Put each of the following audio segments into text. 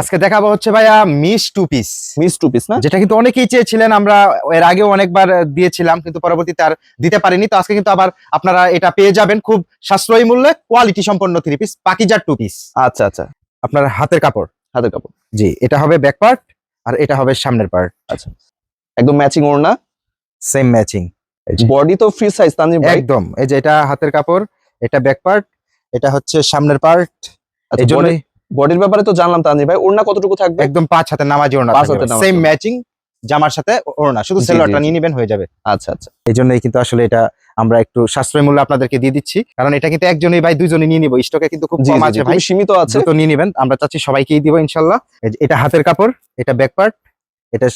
আজকে দেখাবো হচ্ছে ভাইয়া miss two piece. Miss two piece না? যেটা কিন্তু অনেকেই চেয়েছিলেন আমরা এর আগেও অনেকবার দিয়েছিলাম কিন্তু পরবর্তীতে আর দিতে পারিনি। তো আজকে কিন্তু আবার আপনারা এটা পেয়ে যাবেন খুব সাশ্রয়ী মূল্যে কোয়ালিটি সম্পন্ন থ্রি পিস পাকিজার টু পিস আচ্ছা আচ্ছা। আপনার হাতের কাপড়। হাতের কাপড়। জি এটা হবে ব্যাক পার্ট আর এটা হবে সামনের পার্ট আচ্ছা। একদম ম্যাচিং ওড়না? সেম ম্যাচিং বডি তো ফ্রি সাইজ তানজিম ভাই? একদম। এই যে এটা হাতের কাপড় এটা ব্যাক পার্ট এটা হচ্ছে সামনের পার্ট আচ্ছা, এই জন্যই বডির ব্যাপারে তো জানলাম তানজিম ভাই ওড়না কতটুকু থাকবে? একদম পাঁচ হাতে নামাজি ওড়না সেম ম্যাচিং জামার সাথে ওড়না শুধু সেলোয়ারটা নিয়ে নেবেন হয়ে যাবে। আচ্ছা আচ্ছা। এই জন্যই কিন্তু আসলে এটা আমরা একটু সাশ্রয় মূল্য আপনাদেরকে দিয়ে দিচ্ছি। কারণ এটা কিন্তু একজনই ভাই দুইজনই নিয়ে নিব। স্টকে কিন্তু খুব কম আছে ভাই। সীমিত আছে। তো নিয়ে নেবেন। আমরা চাচ্ছি সবাইকেই দিব ইনশাল্লাহ। এটা হাতের কাপড় এটা ব্যাক পার্ট এটা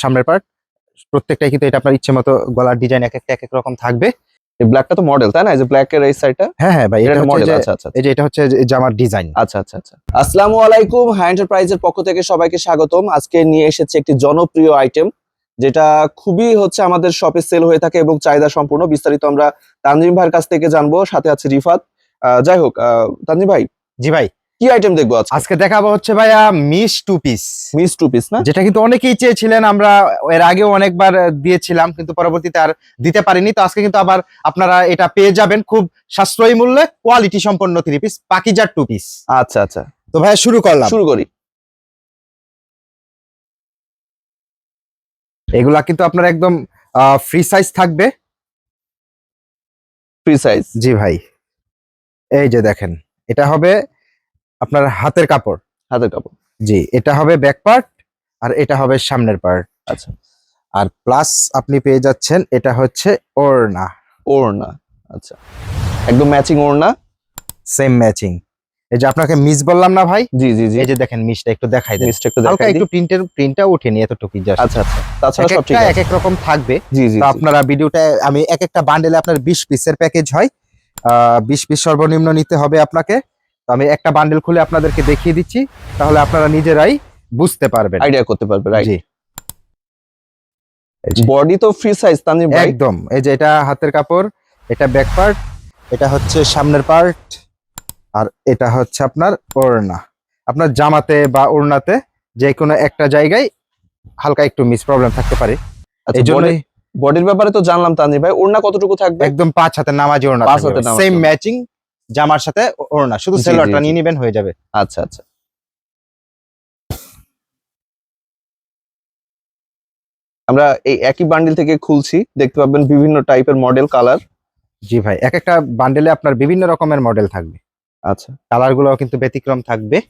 সামনের পার্ট প্রত্যেকটাই কিন্তু এটা আপনার ইচ্ছে মতো গলার ডিজাইন এক একটা এক এক রকম থাকবে। এই ব্ল্যাকটা তো মডেল তাই না? এই যে ব্ল্যাক এর এই সাইডটা হ্যাঁ হ্যাঁ ভাই এটা মডেল আচ্ছা আচ্ছা এই যে এটা হচ্ছে জামার ডিজাইন আচ্ছা আচ্ছা আচ্ছা। আসসালামু আলাইকুম হাই এন্টারপ্রাইজের পক্ষ থেকে সবাইকে স্বাগতম। আজকে নিয়ে এসেছে একটি জনপ্রিয় আইটেম যেটা খুবই হচ্ছে আমাদের শপে সেল হয়ে থাকে এবং চাহিদা সম্পূর্ণ। বিস্তারিত আমরা তানজিম ভাইয়ের কাছ থেকে জানব। সাথে আছে রিফাত। যাই হোক তানজিম ভাই। জি ভাই। কি আইটেম দেখব আজকে? দেখাবো হচ্ছে ভাইয়া miss two piece. Miss two piece না? যেটা কিন্তু অনেকেই চেয়েছিলেন আমরা এর আগেও অনেকবার দিয়েছিলাম কিন্তু পরবর্তীতে আর দিতে পারিনি। তো আজকে কিন্তু আবার আপনারা এটা পেয়ে যাবেন খুব সাশ্রয়ী মূল্যে কোয়ালিটি সম্পন্ন থ্রি পিস পাকিজার টু পিস আচ্ছা আচ্ছা। তো ভাইয়া শুরু করলাম। শুরু করি। এগুলা কিন্তু আপনার একদম ফ্রি সাইজ থাকবে। ফ্রি সাইজ জি ভাই। এই যে দেখেন এটা হবে আপনার হাতের কাপড়? হাতের কাপড়। জি এটা হবে ব্যাক পার্ট আর এটা হবে সামনের পার্ট আচ্ছা। আর প্লাস আপনি পেয়ে যাচ্ছেন এটা হচ্ছে ওড়না। ওড়না আচ্ছা। একদম ম্যাচিং ওড়না। সেম ম্যাচিং এই যে আপনাকে মিস বললাম না ভাই? জি জি জি। এই যে দেখেন মিসটা একটু দেখাই দেন। জিনিসটা একটু দেখাই একটু প্রিন্টের প্রিন্টটা উঠেনি এতটুকু জাস্ট আচ্ছা আচ্ছা। তাছাড়া সব ঠিক আছে। এক এক রকম থাকবে। জি জি তো আপনারা ভিডিওটা আমি এক একটা বান্ডেলে আপনার বিশ পিসের প্যাকেজ হয়। বিশ পিস সর্বনিম্ন নিতে হবে আপনাকে। আমি একটা বান্ডেল খুলে আপনাদেরকে দেখিয়ে দিচ্ছি তাহলে আপনারা নিজেরাই বুঝতে পারবেন। আইডিয়া করতে পারবে রাইট জি। বডি তো ফ্রি সাইজ তানজিম ভাই। একদম। এই যে এটা হাতের কাপড় এটা ব্যাক পার্ট এটা হচ্ছে সামনের পার্ট আর এটা হচ্ছে আপনার ওড়না। আপনার জামাতে বা ওড়নাতে যে কোনো একটা জায়গায় হালকা একটু মিস প্রবলেম থাকতে পারে। আচ্ছা, এই জন্যই বডির ব্যাপারে তো জানলাম তানজিম ভাই। ওড়না কতটুকু থাকবে? একদম পাঁচ হাতে নামাজি ওড়না পাঁচ হাতে নামাজি সেম ম্যাচিং জামার সাথে ওড়না শুধু সেলোয়ারটা নিয়ে নেবেন হয়ে যাবে। আচ্ছা আচ্ছা। আমরা এই একই বান্ডিল থেকে খুলছি দেখতে পাবেন বিভিন্ন টাইপের মডেল কালার জি ভাই এক একটা বান্ডেলে আপনার বিভিন্ন রকমের মডেল থাকবে। আচ্ছা। কালারগুলো কিন্তু ব্যতিক্রম থাকবে।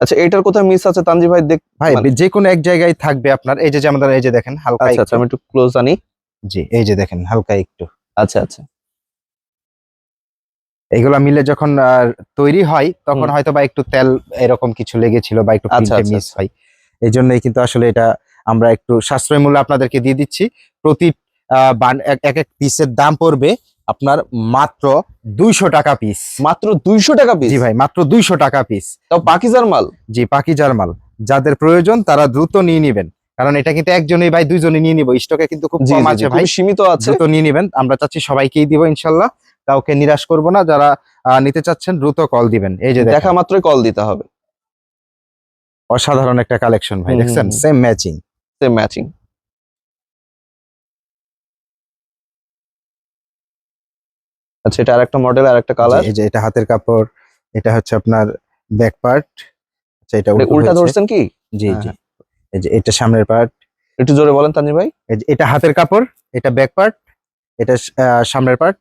আচ্ছা এটার কোথায় মিস আছে তানজি ভাই? দেখ ভাই মানে- যে কোনো এক জায়গায় থাকবে আপনার। এই যে ধরেন এই যে দেখেন হালকা আচ্ছা আচ্ছা আমি একটু ক্লোজ আনি। জি এই যে দেখেন হালকা একটু। আচ্ছা আচ্ছা। এগুলা মিলে যখন তৈরি হয় তখন হয়তো বা একটু তেল এরকম কিছু লেগেছিল বা একটু আচ্ছা, আচ্ছা, মিস আচ্ছা। হয়। এই জন্যই কিন্তু আসলে এটা আমরা একটু সাশ্রয় মূল্য আপনাদেরকে দিয়ে দিচ্ছি। প্রতি এক এক পিসের দাম পড়বে আপনার মাত্র দুইশো টাকা পিস মাত্র দুইশো টাকা পিস জি ভাই মাত্র দুইশো টাকা পিস তাও পাকিজার মাল? জি পাকিজার মাল। যাদের প্রয়োজন তারা দ্রুত নিয়ে নিবেন। কারণ এটা কিন্তু একজনই ভাই দুইজনে নিয়ে নিব। স্টকে কিন্তু খুব কম আছে ভাই। সীমিত আছে। তো নিয়ে নিবেন। আমরা চাচ্ছি সবাইকেই দিব ইনশাল্লাহ। কাউকে নিরাশ করব না যারা নিতে চাচ্ছেন দ্রুত কল দিবেন। এই যে দেখা মাত্রই কল দিতে হবে। অসাধারণ একটা কালেকশন ভাই দেখছেন। সেম ম্যাচিং সেম ম্যাচিং আচ্ছা এটা আরেকটা মডেল আর একটা কালার এই যে এটা হাতের কাপড় এটা হচ্ছে আপনার ব্যাক পার্ট আচ্ছা এটা উল্টো ধরছেন কি? জি হ্যাঁ, জি। এই যে এটা সামনের পার্ট একটু জোরে বলেন তানজিম ভাই। এই যে এটা হাতের কাপড় এটা ব্যাক পার্ট এটা সামনের পার্ট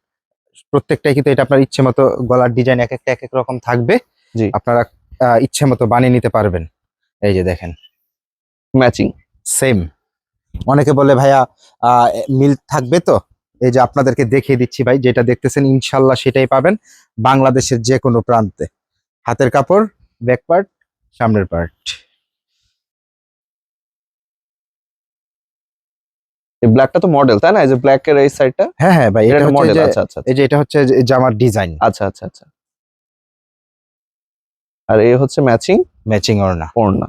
প্রত্যেকটাই কিন্তু এটা আপনার ইচ্ছে মতো গলার ডিজাইন এক একটা এক এক রকম থাকবে। জি। আপনারা ইচ্ছে মতো বানিয়ে নিতে পারবেন। এই যে দেখেন। ম্যাচিং সেম অনেকে বলে ভাইয়া আহ, মিল থাকবে তো? এই যে আপনাদেরকে দেখিয়ে দিচ্ছি ভাই যেটা দেখতেছেন ইনশাল্লাহ সেটাই পাবেন বাংলাদেশের যে কোনো প্রান্তে। হাতের কাপড় ব্যাক পার্ট সামনের পার্ট এই ব্ল্যাকটা তো মডেল তাই না? এই যে ব্ল্যাক এর এই সাইডটা হ্যাঁ হ্যাঁ ভাই এটা মডেল আচ্ছা আচ্ছা আচ্ছা। এই যে এটা হচ্ছে জামার ডিজাইন আচ্ছা আচ্ছা আচ্ছা। আর এই হচ্ছে ম্যাচিং ম্যাচিং ওড়না। ওড়না।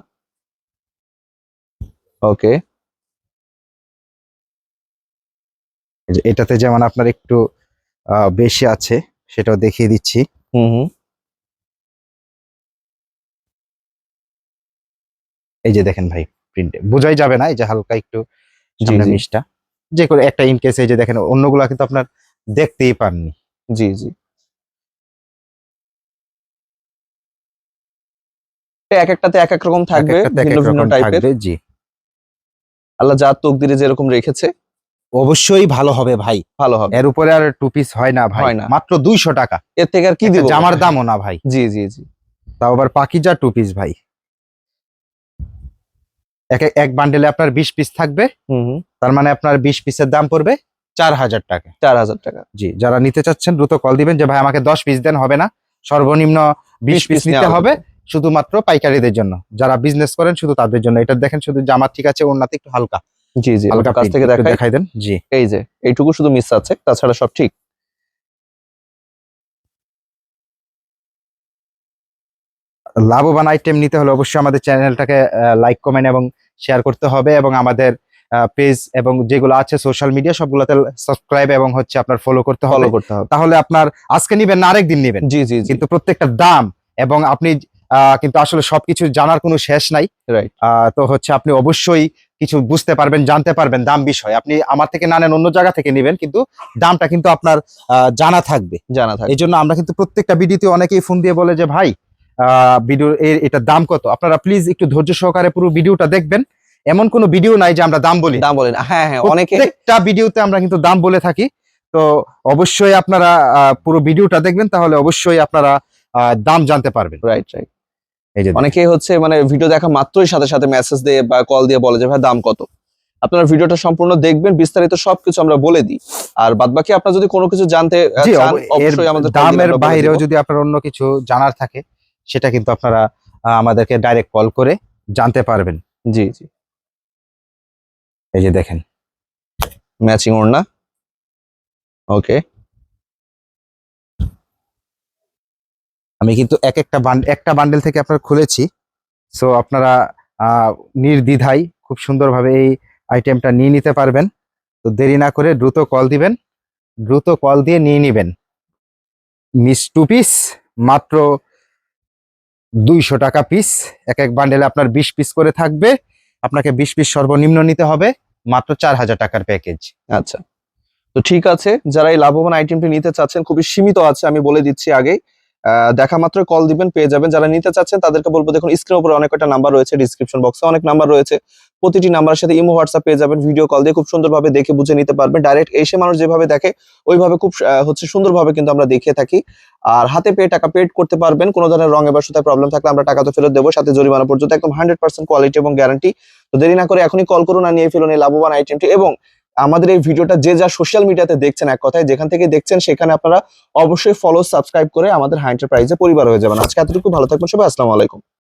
ওকে এটাতে যেমন আপনার একটু বেশি আছে সেটাও দেখিয়ে দিচ্ছি। হুম হুম। এই যে দেখেন ভাই প্রিন্টে বোঝাই যাবে না এই যে হালকা একটু সামনে জি। মিষ্টা যে কোনো একটা ইন কেস এই যে দেখেন অন্যগুলা কিন্তু আপনার দেখতেই পাননি। জি জি। এক একটাতে এক এক রকম থাকবে ভিন্ন ভিন্ন টাইপের জি। আল্লাহ যা তকদিরে যেরকম রেখেছে। অবশ্যই ভালো হবে ভাই। ভালো হবে। এর উপরে আর টু পিস হয় না ভাই। না। মাত্র দুইশো টাকা। এর থেকে আর কি দিব? জামার দামও না ভাই। জি জি জি। তাও আবার পাকিজা টু পিস ভাই। এক বান্ডেলে আপনার বিশ পিস থাকবে। তার মানে আপনার বিশ পিসের দাম পড়বে চার হাজার টাকা। চার হাজার টাকা। জি যারা নিতে চাচ্ছেন দ্রুত কল দিবেন যে ভাই আমাকে দশ পিস দেন হবে না। সর্বনিম্ন বিশ পিস নিতে হবে শুধুমাত্র পাইকারিদের জন্য। যারা বিজনেস করেন শুধু তাদের জন্য। এটা দেখেন শুধু জামা ঠিক আছে ওনাতে একটু হালকা। জি জি হালকা কাছ থেকে দেখাই। দেখাই দেন জি। এই যে এইটুকু শুধু মিস আছে তাছাড়া সব ঠিক। লাভবান আইটেম নিতে হলে অবশ্যই আমাদের চ্যানেলটাকে লাইক কমেন্ট এবং শেয়ার করতে হবে এবং আমাদের পেজ এবং যেগুলো আছে সোশ্যাল মিডিয়া সবগুলোতে সাবস্ক্রাইব এবং হচ্ছে আপনার ফলো করতে হবে। ফলো করতে হবে। তাহলে আপনার আজকে নিবেন না আরেক দিন নিবেন। জি জি কিন্তু প্রত্যেকটা দাম এবং আপনি কিন্তু আসলে সবকিছু জানার কোনো শেষ নাই। তো হচ্ছে আপনি অবশ্যই কিছু বুঝতে পারবেন জানতে পারবেন দাম বিষয়। আপনি আমার থেকে না নেন অন্য জায়গা থেকে নেবেন কিন্তু দামটা কিন্তু আপনার আহ, জানা থাকবে। জানা থাকে এই জন্য আমরা কিন্তু প্রত্যেকটা ভিডিওতে অনেকেই ফোন দিয়ে বলে যে ভাই ভিডিও এর এটার দাম কত? আপনারা প্লিজ একটু ধৈর্য সহকারে পুরো ভিডিওটা দেখবেন। এমন কোনো ভিডিও নাই যে আমরা দাম বলি। দাম বলেন হ্যাঁ হ্যাঁ অনেকে প্রত্যেকটা ভিডিওতে আমরা কিন্তু দাম বলে থাকি। তো অবশ্যই আপনারা পুরো ভিডিওটা দেখবেন তাহলে অবশ্যই আপনারা দাম জানতে পারবেন। রাইট রাইট এই যে অনেকে হচ্ছে মানে ভিডিও দেখা মাত্রই সাথে সাথে মেসেজ দিয়ে বা কল দিয়ে বলে যে ভাই দাম কত? আপনারা ভিডিওটা সম্পূর্ণ দেখবেন বিস্তারিত সবকিছু আমরা বলে দিই। আর বাদবাকি আপনারা যদি কোনো কিছু জানতে চান অবশ্যই আমাদের দামের বাইরেও যদি আপনার অন্য কিছু জানার থাকে সেটা কিন্তু আপনারা আমাদেরকে ডাইরেক্ট কল করে জানতে পারবেন। জি জি। এই যে দেখেন ম্যাচিং ওড়না। ওকে আমি কিন্তু এক একটা একটা বান্ডেল থেকে আপনার খুলেছি। সো আপনারা নির্দ্বিধায় খুব সুন্দরভাবে এই আইটেমটা নিয়ে নিতে পারবেন। তো দেরি না করে দ্রুত কল দিবেন। দ্রুত কল দিয়ে নিয়ে নিবেন। মিস টু পিস মাত্র দুইশো টাকা পিস এক এক বান্ডেলে আপনার বিশ পিস করে থাকবে। আপনাকে বিশ পিস সর্বনিম্ন নিতে হবে, মাত্র চার হাজার টাকার প্যাকেজ আচ্ছা। তো ঠিক আছে, যারা এই লাভবান আইটেমটি নিতে চাচ্ছেন, খুবই সীমিত আছে, আমি বলে দিচ্ছি আগেই। দেখা মাত্র কল দিবেন, পেয়ে যাবেন। যারা নিতে চাচ্ছেন, তাদেরকে বলব, দেখুন স্ক্রিনের উপরে অনেক কয়টা নাম্বার রয়েছে ডিসক্রিপশন বক্সে অনেক নাম্বার রয়েছে। প্রতিটি নাম্বারের সাথে ইমো হোয়াটসঅ্যাপ পেয়ে যাবেন ভিডিও কল দিয়ে খুব সুন্দরভাবে দেখে বুঝে নিতে পারবেন। ডাইরেক্ট এসে মানুষ যেভাবে দেখে, ওইভাবে খুব হচ্ছে সুন্দরভাবে কিন্তু আমরা দেখিয়ে থাকি। আর হাতে পেয়ে টাকা পেড করতে পারবেন, কোনো ধরনের রং এবার সুতায় প্রবলেম থাকলে আমরা টাকা তো ফেরত দেবো, সাথে জরিমানা পর্যন্ত একদম হান্ড্রেড পার্সেন্ট কোয়ালিটি এবং গ্যারান্টি তো দেরি না করে এখনই কল করুন, আর নিয়ে ফেলুন এই লাভবান আইটেমটি এবং আমাদের এই ভিডিওটা যে যা সোশ্যাল মিডিয়াতে দেখছেন এক কথায়, যেখান থেকে দেখছেন সেখানে আপনারা অবশ্যই ফলো সাবস্ক্রাইব করে আমাদের হাই এন্টারপ্রাইজে পরিবার হয়ে যাবেন। আজকে এতটুকু, ভালো থাকবেন সবাই, আসসালামু আলাইকুম।